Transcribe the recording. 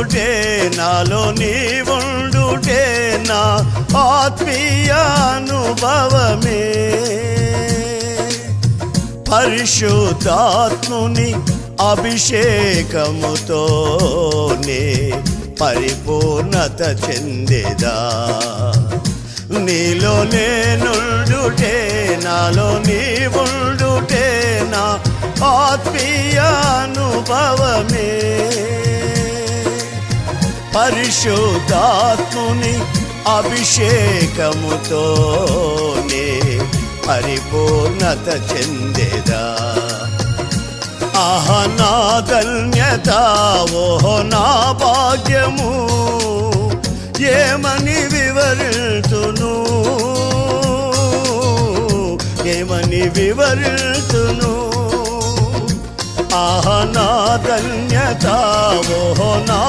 ఉండుటే నాలో నీవుండుటే నా ఆత్మీయ అనుభవమే. పరిశుద్ధాత్ముని అభిషేకముతోనే పరిపూర్ణత చెందేదా? నీలో నేనుండుటే నాలో నీవుండుటే నా ఆత్మీయ అనుభవమే. పరిశుద్ధాత్ముని అభిషేకముతోనే పరిపూర్ణత చెందేదా. ఆహ నా ధన్యత ఓహో నా భాగ్యము ఏమని వివరితును ఏమని వివరితును ఆహ నా ధన్యత ఓహో నా